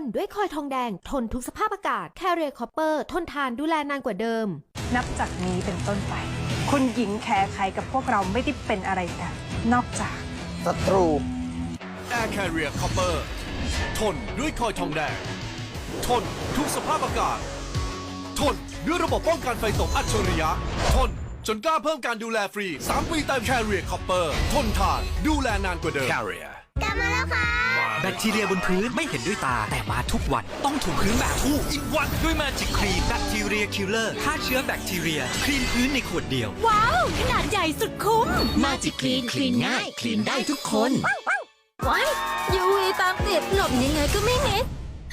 นด้วยคอยทองแดง ทนทุกสภาพอากาศแคเรียคอปเปอร์ ทนทานดูแลนานกว่าเดิม นับจากนี้เป็นต้นไป คุณหญิงแคร์ใครกับพวกเราไม่ได้เป็นอะไรกัน นอกจากศัตรู Air Carrier Copper ทนด้วยคอยทองแดง ทนทุกสภาพอากาศ ทนด้วยระบบป้องกันไฟตกอัจฉริยะ ทนจนกล้าเพิ่มการดูแลฟรี 3 ปีเต็ม Carrier Copper ทนทานดูแลนานกว่าเดิม Carrier แบคทีเรียบนพื้นไม่เห็นด้วยตา แต่มาทุกวันต้องถูพื้นแบบทูอินวันด้วยมาจิกครีมแบคทีเรียคิลเลอร์ฆ่าเชื้อแบคทีเรีย คลีนพื้นในขวดเดียว ว้าว ขนาดใหญ่สุดคุ้ม มาจิคลีนคลีนง่าย คลีนได้ทุกคนว้าย UV ตามติดหลบยังไงก็ไม่มิด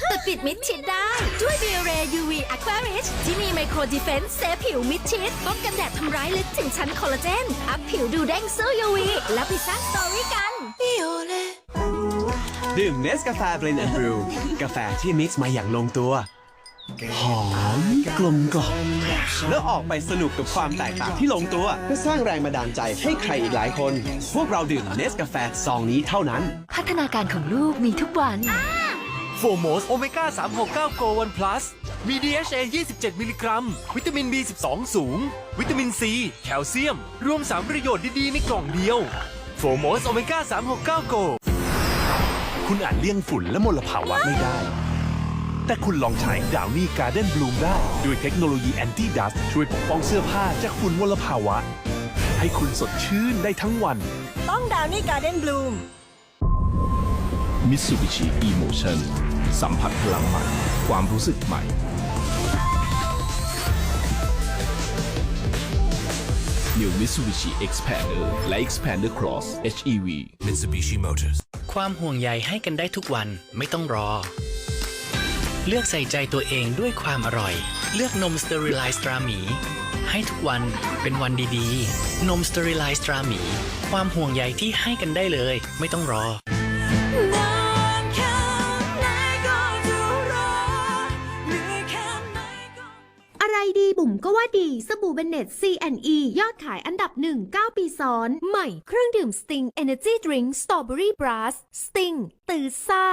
แต่ปิดมิดชิดได้ด้วย b บ r a UV Aqua Rich ที่มีไมโครดีเฟนส์เซฟผิวมิดชิดป้องกันแดดทำร้ายลึกถึงชั้นคอลลาเจน อัพผิวดูเด้งสู้ UV แล้วไปสร้างสตอรี่กัน ดื่มเนสกาแฟเบรนด์แอนด์บรูกาแฟที่มิกซ์มาอย่างลงตัว หอมกลมกล่อมแล้วออกไปสนุกกับความแตกต่างที่ลงตัว เพื่อสร้างแรงบันดาลใจให้ใครอีกหลายคน พวกเราดื่มเนสกาแฟซองนี้เท่านั้น พัฒนาการของลูกมีทุกวัน โฟโมสโอเมก้า 369 Go 1 Plus มี DHA 27 มิลลิกรัม วิตามิน B12 สูง วิตามินซี แคลเซียม รวม 3 ประโยชน์ดี ๆ ในกล่องเดียว โฟโมสโอเมก้า 369 Go คุณอาจเลี่ยงฝุ่นและมลภาวะไม่ได้ แต่คุณลองใช้ดาวนี่การ์เด้นบลูมได้ ด้วยเทคโนโลยีแอนตี้ดัสช่วยปกป้องเสื้อผ้าจากฝุ่นมลภาวะ ให้คุณสดชื่นได้ทั้งวัน ต้องดาวนี่การ์เด้นบลูมมิตซูบิชิ e-motion สัมผัสพลังใหม่ความรู้สึกใหม่ New Mitsubishi Expander และ Expander Cross HEV Mitsubishi Motors ความห่วงใยให้กันได้ทุกวันไม่ต้องรอ เลือกใส่ใจตัวเองด้วยความอร่อย เลือกนมสเตอริไลซ์ตราหมี ให้ทุกวันเป็นวันดีๆ นมสเตอริไลซ์ตราหมี ความห่วงใยที่ให้กันได้เลย ไม่ต้องรอ บุ๋มก็ว่าดี สบู่เบนเน็ต C&E ยอดขายอันดับหนึ่ง9ปีซ้อน ใหม่ เครื่องดื่ม Sting Energy Drink Strawberry Blast Sting ตื่นซ่า